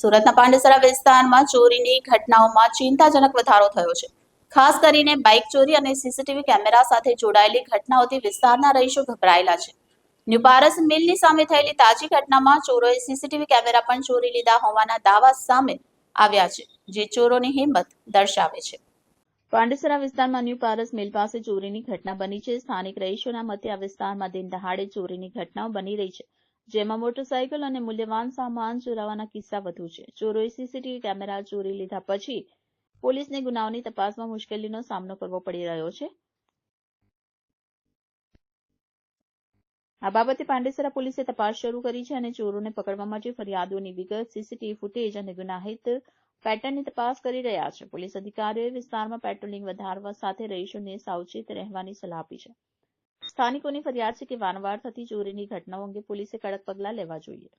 સુરતના પાંડેસરા વિસ્તારમાં ચોરીની ઘટનાઓમાં ચિંતાજનક વધારો થયો છે. ખાસ કરીને બાઇક ચોરી અને સીસીટીવી કેમેરા સાથે જોડાયેલી ઘટનાઓથી વિસ્તારના રહીશો ગભરાયેલા છે. ન્યૂ પારસ મિલની સામે થયેલી તાજી ઘટનામાં ચોરોએ સીસીટીવી કેમેરા પણ ચોરી લીધા હોવાના દાવા સામે આવ્યા છે, જે ચોરોની હિંમત દર્શાવે છે. પાંડેસરા વિસ્તારમાં ન્યૂ પારસ મિલ પાસે ચોરીની ઘટના બની છે. સ્થાનિક રહીશોના મતે આ વિસ્તારમાં દિન દહાડે ચોરીની ઘટનાઓ બની રહી છે. જેમાં મોટરસાયકલ અને મૂલ્યવાન સામાન ચોરાવાના કિસ્સા વધુ છે. ચોરોએ સીસીટીવી કેમેરા ચોરી લીધા પછી પોલીસને ગુનાઓની તપાસમાં મુશ્કેલીનો સામનો કરવો પડી રહ્યો છે. આ બાબતે પાંડેસરા પોલીસે તપાસ શરૂ કરી છે અને ચોરોને પકડવા માટે ફરિયાદોની વિગત, સીસીટીવી ફૂટેજ અને ગુનાહિત પેટર્નની તપાસ કરી રહ્યા છે. પોલીસ અધિકારીઓએ વિસ્તારમાં પેટ્રોલિંગ વધારવા સાથે રહીશોને સાવચેત રહેવાની સલાહ આપી છે. સ્થાનિકોની ફરિયાદ છે કે વારંવાર થતી ચોરીની ઘટનાઓ અંગે પોલીસે કડક પગલાં લેવા જોઈએ.